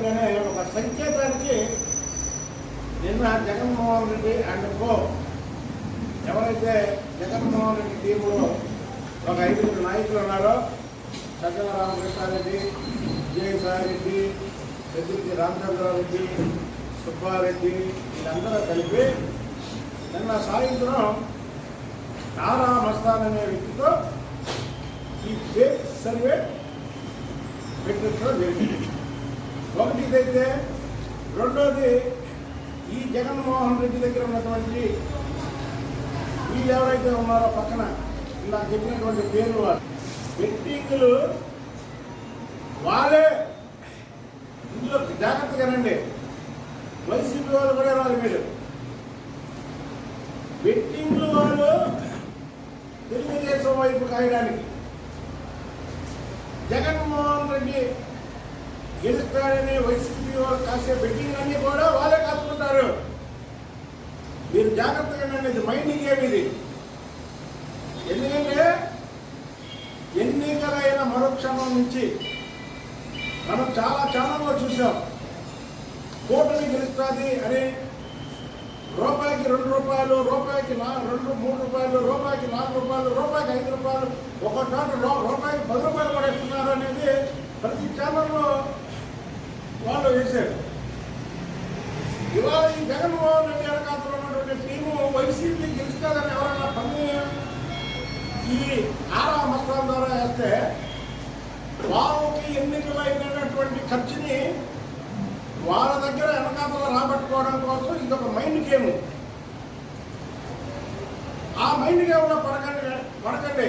చేయకుండానే ఒక సంకేతానికి నిన్న జగన్మోహన్ రెడ్డి అండ్ కో ఎవరైతే జగన్మోహన్ రెడ్డి టీంలో ఒక ఐదుగురు నాయకులు ఉన్నారో సజ్జల రామకృష్ణారెడ్డి విజయసాయిరెడ్డి పెద్దిరెడ్డి రామచంద్రారెడ్డి సుబ్బారెడ్డి వీళ్ళందరూ కలిపి నిన్న సాయంత్రం నారా మస్తాన్ అనే వ్యక్తితో ఈ సర్వే పెట్టడం జరిగింది. ఒకటి ఇదైతే రెండోది ఈ జగన్మోహన్ రెడ్డి దగ్గర ఉన్నటువంటి వీళ్ళు ఎవరైతే ఉన్నారో పక్కన ఇలా చెప్పినటువంటి పేర్లు వాళ్ళు. బెట్టింగ్లు వాళ్ళే. ఇందులో జాగ్రత్తగానండి వైసీపీ వాళ్ళు కూడా రాదు మీరు. బెట్టింగ్లు వాళ్ళు తెలుగుదేశం వైపు కాయడానికి. జగన్మోహన్ రెడ్డి గెలుస్తారని వైసీపీ వాళ్ళు కాసే బెట్టింగ్ అన్ని కూడా వాళ్ళే కాసుకుంటారు మీరు జాగ్రత్తగా ఉండండి. ఇది మైండింగ్ గేమ్ ఇది ఎందుకంటే ఎన్నికలైన మరుక్షణం నుంచి మనం చాలా ఛానల్లో చూసాం కూటమి గెలుస్తుంది అని రూపాయికి రెండు రూపాయలు రూపాయికి రెండు మూడు రూపాయలు రూపాయికి నాలుగు రూపాయలు రూపాయికి ఐదు రూపాయలు ఒక చోట రూపాయికి పది రూపాయలు కూడా ఇస్తున్నారు అనేది వాళ్ళు వేశారు ఇవాళ ఈ జగన్మోహన్ రెడ్డి వెనకాతలో ఉన్నటువంటి టీము వైసీపీ గెలుస్తుందని ఎవరైనా పని ఈ ఆరా మస్తాన్ ద్వారా వేస్తే వాళ్ళకి ఎన్నికలు అయినటువంటి ఖర్చుని వాళ్ళ దగ్గర వెనకాతలో రాబట్టుకోవడం కోసం ఇది ఒక మైండ్ గేమ్. ఆ మైండ్ గేమ్లో పడకండి పడకండి.